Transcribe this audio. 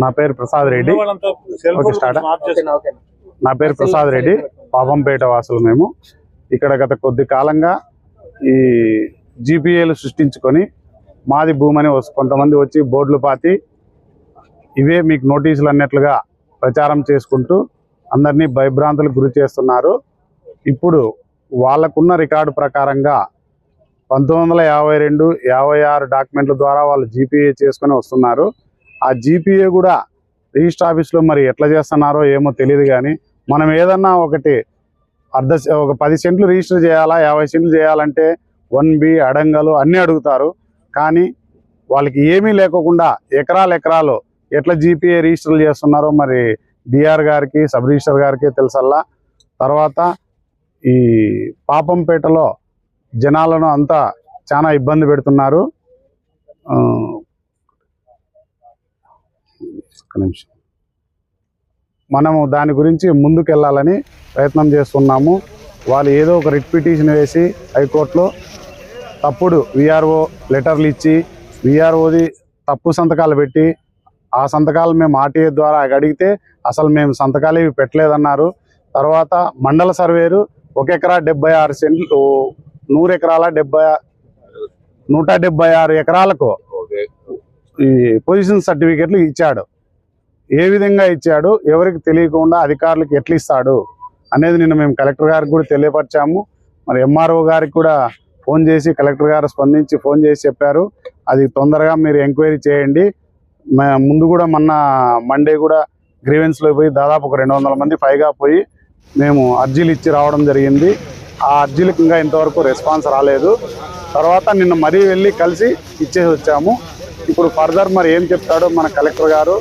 నా పేరు ప్రసాద్ రెడ్డి. నా పేరు ప్రసాద్ రెడ్డి పాపంపేట వాసులు మేము. ఇక్కడ గత కొద్ది కాలంగా ఈ జీపీఏలు సృష్టించుకొని మాది భూమని కొంతమంది వచ్చి బోర్డులు పాతి ఇవే మీకు నోటీసులు అన్నట్లుగా ప్రచారం చేసుకుంటూ అందరినీ భయభ్రాంతులకు గురి చేస్తున్నారు. ఇప్పుడు వాళ్ళకున్న రికార్డు ప్రకారంగా పంతొమ్మిది వందల యాభై రెండు యాభై ఆరు డాక్యుమెంట్ల ద్వారా వాళ్ళు జీపీఏ చేసుకొని వస్తున్నారు. ఆ జీపీఏ కూడా రిజిస్టర్ ఆఫీస్లో మరి ఎట్లా చేస్తున్నారో ఏమో తెలియదు కానీ మనం ఏదన్నా ఒకటి అర్ధ సె- ఒక పది సెంట్లు రిజిస్టర్ చేయాలా యాభై సెంట్లు చేయాలంటే వన్ బి అడంగలు అన్నీ అడుగుతారు. కానీ వాళ్ళకి ఏమీ లేకోకుండా ఎకరాలు ఎకరాలు ఎట్లా జీపీఏ రిజిస్టర్లు చేస్తున్నారో మరి డిఆర్ గారికి సబ్ రిజిస్టర్ గారికి తెలుసల్లా. తర్వాత ఈ పాపంపేటలో జనాలను అంతా చాలా ఇబ్బంది పెడుతున్నారు ఆ, ఒక్క నిమిషం. మనము దాని గురించి ముందుకెళ్ళాలని ప్రయత్నం చేస్తున్నాము. వాళ్ళు ఏదో ఒక రిట్ పిటిషన్ వేసి హైకోర్టులో తప్పుడు విఆర్ఓ లెటర్లు ఇచ్చి విఆర్ఓది తప్పు సంతకాలు పెట్టి ఆ సంతకాలు మేము ఆర్టీఏ ద్వారా అడిగితే అసలు మేము సంతకాలు ఇవి పెట్టలేదన్నారు. తర్వాత మండల సర్వేరు ఒక ఎకరా డెబ్బై ఆరు సెంట్లు నూరు ఎకరాల డెబ్బై నూట డెబ్బై ఆరు ఎకరాలకు ఈ పొజిషన్ సర్టిఫికెట్లు ఇచ్చాడు. ఏ విధంగా ఇచ్చాడు ఎవరికి తెలియకుండా అధికారులకు ఎట్లా ఇస్తాడు అనేది నిన్న మేము కలెక్టర్ గారికి కూడా తెలియపరిచాము. మరి ఎంఆర్ఓ గారికి కూడా ఫోన్ చేసి కలెక్టర్ గారు స్పందించి ఫోన్ చేసి చెప్పారు. అది తొందరగా మీరు ఎంక్వైరీ చేయండి. ముందు కూడా మొన్న మండే కూడా గ్రీవెన్స్లో పోయి దాదాపు ఒక రెండు వందల మంది పైగా పోయి మేము అర్జీలు ఇచ్చి రావడం జరిగింది. ఆ అర్జీలకు ఇంకా ఇంతవరకు రెస్పాన్స్ రాలేదు. తర్వాత నిన్న మరీ వెళ్ళి కలిసి ఇచ్చేసి వచ్చాము. ఇప్పుడు ఫర్దర్ మరి ఏం చెప్తాడో మన కలెక్టర్ గారు